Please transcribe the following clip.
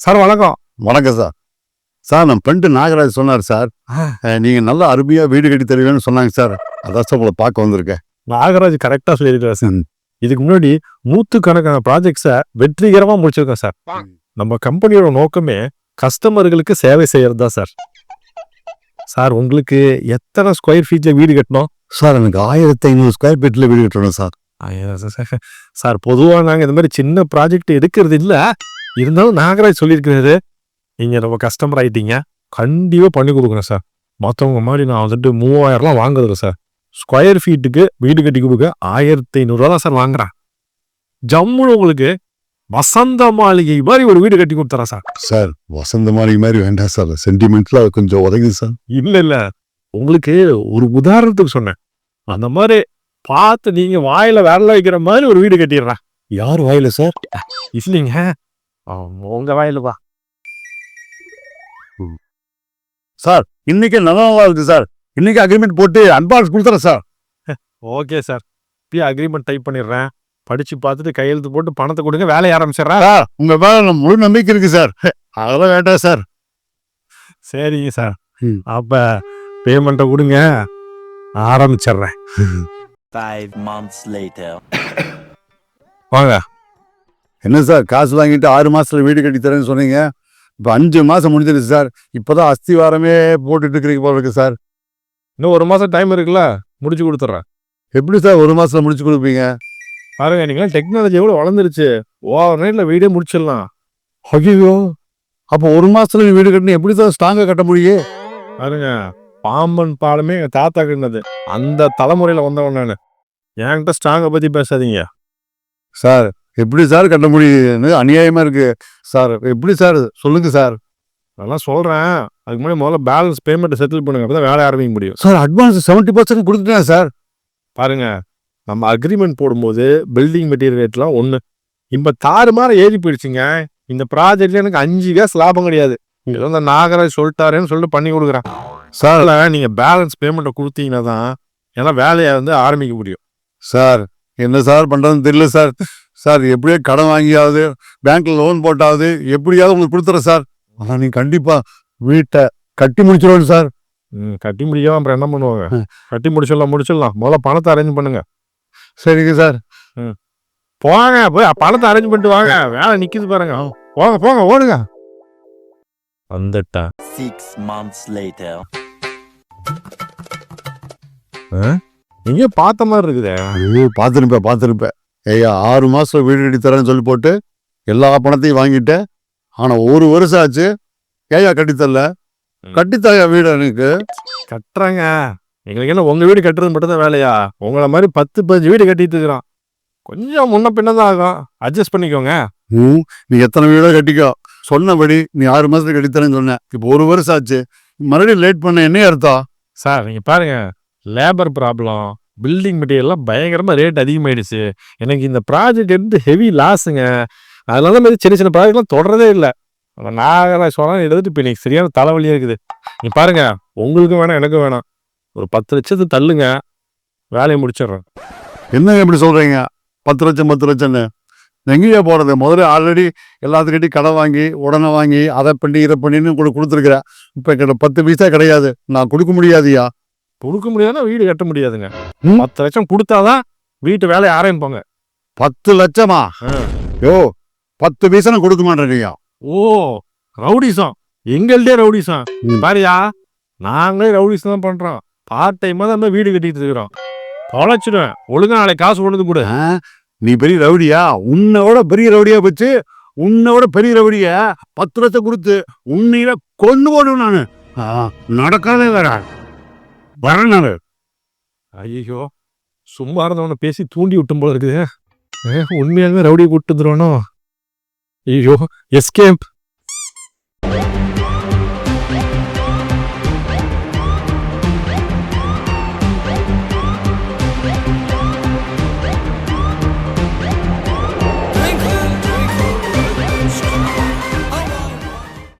Sir வணக்கம். வணக்கம் sir. Sir நம்ம ஃப்ரெண்டு நாகராஜ் சொன்னார் சார். அஹ், நீங்க நல்லா அருமையா வீடு கட்டி தருவீங்கன்னு சொன்னாங்க சார். அதான் சார் உங்களை பார்க்க வந்திருக்கேன். நாகராஜ் கரெக்டா சொல்லியிருக்காரு சார். இதுக்கு முன்னாடி நூத்துக்கணக்கான ப்ராஜெக்ட்ஸை வெற்றிகரமா முடிச்சிருக்கோம் சார். நம்ம கம்பெனியோட நோக்கமே கஸ்டமர்களுக்கு சேவை செய்யறது தான் சார். சார் உங்களுக்கு எத்தனை ஸ்கொயர் ஃபீட்ல வீடு கட்டணும்? சார் எனக்கு ஆயிரத்தி ஐநூறு ஸ்கொயர் ஃபீட்ல வீடு கட்டணும் சார். ஐயா, சார், சார். சார் பொதுவாக நாங்கள் இந்த மாதிரி சின்ன ப்ராஜெக்ட் எடுக்கிறது இல்லை. இருந்தாலும் நாகராஜ் சொல்லியிருக்கிறாரு நீங்கள் நம்ம கஸ்டமர் ஆயிட்டீங்க. கண்டிப்பாக பண்ணி கொடுக்குறேன் சார். மற்றவங்க மாதிரி நான் வந்துட்டு மூவாயிரம்லாம் வாங்குறது சார். ஸ்கொயர் ஃபீட்டுக்கு வீடு கட்டி கொடுக்க ஆயிரத்தி ஐநூறுரூவா தான் சார் வாங்குறேன். ஜம்முன்னு உங்களுக்கு வசந்த மாளிகை மாதிரி ஒரு வீடு கட்டி கொடுத்துறேன் சார். சார் வசந்த மாளிகை மாதிரி வேண்டாம் சார். சென்டிமெண்ட்ல கொஞ்சம் உதவி சார். இல்லை இல்லை. உங்களுக்கு ஒரு உதாரணத்துக்கு சொன்னேன். அந்த மாதிரி பார்த்து நீங்கள் வாயில விரல வைக்கிற மாதிரி ஒரு வீடு கட்டிடுறேன். யார் வாயில சார்? இல்லைங்க உங்க வாயில வா. சார் இன்னைக்கு நல்ல நாளா இருக்கு சார். இன்னைக்கு அக்ரிமெண்ட் போட்டு அட்வான்ஸ் கொடுத்துறேன் சார். Okay sir. இப்பயே அக்ரிமெண்ட் டைப் பண்ணிடுறேன். படிச்சு பார்த்துட்டு கையெழுத்து போட்டு பணத்தை கொடுங்க வேலையை ஆரம்பிச்சிடுறேன். சார் உங்க மேல முழு நம்பிக்கை இருக்கு சார். அதெல்லாம் வேண்டாம் சார். சரிங்க சார். ம். அப்ப பேமெண்ட்டை கொடுங்க. ஆரம்பிச்சிடுறேன். Five months later. வாங்க. என்ன சார் காசு வாங்கிட்டு ஆறு மாசத்துல வீடு கட்டி தரேன்னு சொன்னீங்க? இப்போ அஞ்சு மாசம் முடிஞ்சிருச்சு சார். இப்போதான் அஸ்திவாரமே போட்டுட்டு இருக்கிறீங்க போல இருக்கு சார். இன்னும் ஒரு மாசம் டைம் இருக்குல்ல? முடிச்சு கொடுத்துட்றேன் எப்படி சார் ஒரு மாசத்துல முடிச்சு கொடுப்பீங்க? பாருங்க நீங்க டெக்னாலஜி எவ்வளவு வளர்ந்துருச்சு. ஓவர் நைட்ல வீடே முடிச்சிடலாம். ஐயோ அப்போ ஒரு மாசத்துல நீ வீடு கட்டணும் எப்படி சார் ஸ்ட்ராங்கா கட்ட முடியும்? பாருங்க பாம்பன் பாலமே எங்க தாத்தா கட்டினது. அந்த தலைமுறையில வந்தவன் நான். என்கிட்ட ஸ்ட்ராங்கை பத்தி பேசாதீங்க. சார் எப்படி சார் கட்ட முடியுதுன்னு அநியாயமா இருக்கு. சார் எப்படி சார் சொல்லுங்க சார். அதெல்லாம் சொல்றேன். அதுக்கு முன்னாடி முதல்ல பேலன்ஸ் பேமெண்ட் செட்டில் பண்ணுங்க. அப்பதான் வேலை ஆரம்பிக்க முடியும். சார் அட்வான்ஸ் செவன்டி பர்சன்ட் கொடுத்துட்டேன் சார். பாருங்க நம்ம அக்ரிமெண்ட் போடும்போது பில்டிங் மெட்டீரியல் ரேட்லாம் ஒன்று இப்போ தாறுமாற ஏறி போயிடுச்சுங்க. இந்த ப்ராஜெக்ட்ல எனக்கு அஞ்சு கேஸ் லாபம் கிடையாது. ஏதோ இந்த நாகராஜ் சொல்லிட்டாருன்னு சொல்லிட்டு பண்ணி கொடுக்குறேன். சார். நீங்கள் பேலன்ஸ் பேமெண்ட்டை கொடுத்தீங்கன்னா தான் ஏன்னா வேலையை வந்து ஆரம்பிக்க முடியும். சார் என்ன சார் பண்றதுன்னு தெரியல சார். சார் எப்படியோ கடன் வாங்கியாவது பேங்க்ல லோன் போட்டாவது எப்படியாவது உங்களுக்கு கொடுத்துறேன் சார். ஆனா நீ கண்டிப்பா வீட்டை கட்டி முடிச்சிருவேன் சார். ம், கட்டி முடியாம அப்புறம் என்ன பண்ணுவாங்க? ம். கட்டி முடிச்சிடலாம் முடிச்சிடலாம். முதல்ல பணத்தை அரேஞ்ச் பண்ணுங்க. சரிங்க சார். போங்க போய் பணத்தை அரேஞ்ச் பண்ணிட்டு வாங்க. வேலை நிக்குது பாருங்க. போங்க போங்க ஓடுங்க. வந்துட்டேன். Six months later. எங்கேயோ பார்த்த மாதிரி இருக்குதே. ஐயோ பார்த்துருப்பேன் பார்த்துருப்பேன். ஐயா ஆறு மாசம் வீடு கட்டி தரேன்னு சொல்லி போட்டு எல்லா பணத்தையும் வாங்கிட்டேன் ஆனா ஒரு வருஷம் ஆச்சு ஏயா கட்டித்தரல. கட்டித்தாயா வீடு எனக்கு? கட்டுறாங்க. எங்களுக்கு என்ன உங்க வீடு கட்டுறது மட்டும் தான் வேலையா? உங்களை மாதிரி பத்து பதினஞ்சு வீடு கட்டிட்டு இருக்கிறோம். கொஞ்சம் முன்ன பின்ன தான் ஆகும். அட்ஜஸ்ட் பண்ணிக்கோங்க. ம், நீ எத்தனை வீடோ கட்டிக்கோ. சொன்னபடி நீ ஆறு மாசத்துல கட்டித்தரேன்னு சொன்னேன். இப்போ ஒரு வருஷம் ஆச்சு. மறுபடியும் லேட் பண்ண என்ன அர்த்தம்? சார் நீங்க பாருங்க. லேபர் ப்ராப்ளம் பில்டிங் மெட்டீரியல்லாம் பயங்கரமா ரேட் அதிகமாயிடுச்சு. எனக்கு இந்த ப்ராஜெக்ட் எடுத்து ஹெவி லாஸுங்க அதனால தான் சின்ன சின்ன ப்ராஜெக்ட்லாம் தொடரதே இல்லை. நாகராஜ் சொன்னா எடுத்துட்டு இப்போ எனக்கு சரியான தலைவலியா இருக்குது. நீ பாருங்க உங்களுக்கும் வேணாம் எனக்கும் வேணாம். ஒரு பத்து லட்சத்தை தள்ளுங்க. வேலையை முடிச்சிடுறேன். என்னங்க இப்படி சொல்றீங்க? பத்து லட்சம் பத்து லட்சம்னு. எங்கேயா போறது. முதல்ல ஆல்ரெடி எல்லாத்துக்கிட்டையும் கடன் வாங்கி உடனே வாங்கி அதை பண்ணி இதை பண்ணின்னு கூட கொடுத்துருக்குறேன் இப்போ பத்து பைசா கிடையாது. நான் கொடுக்க முடியாதுயா கொடுக்க முடியாதுன்னா வீடு கட்ட முடியாதுங்க. பத்து லட்சம் கொடுத்தாதான் வீட்டு வேலையை ஆரம்பிப்பாங்க. பத்து லட்சமா. யோ பத்து பைசா நான் கொடுக்க மாட்டேன்யா ஓ ரவுடிசம். எங்கள்டே ரவுடிசம். பாரியா நாங்களே ரவுடிசம் தான் பண்றோம். பார்ட் டைமா தான் வீடு கட்டிட்டு இருக்கிறோம். தொலைச்சிடுவேன். ஒழுங்கா நாளைக்கு காசு கொண்டு கொடு? நீ பெரிய ரவுடியா? உன்னோட பெரிய ரவுடியா வச்சு உன்னோட பெரிய ரவுடியா பத்து லட்சம் கொடுத்து உன்னையில கொண்டு போடுவேன் நானு. ஆ, நடக்காதே வேற. வரேன் நானு. ஐயோ சும்மா இருந்தவனை பேசி தூண்டி விட்டும் போல இருக்குது. உண்மையாலுமே ரவுடியை கூட்டு வந்துருவானோ? ஐயோ எஸ்கேப்!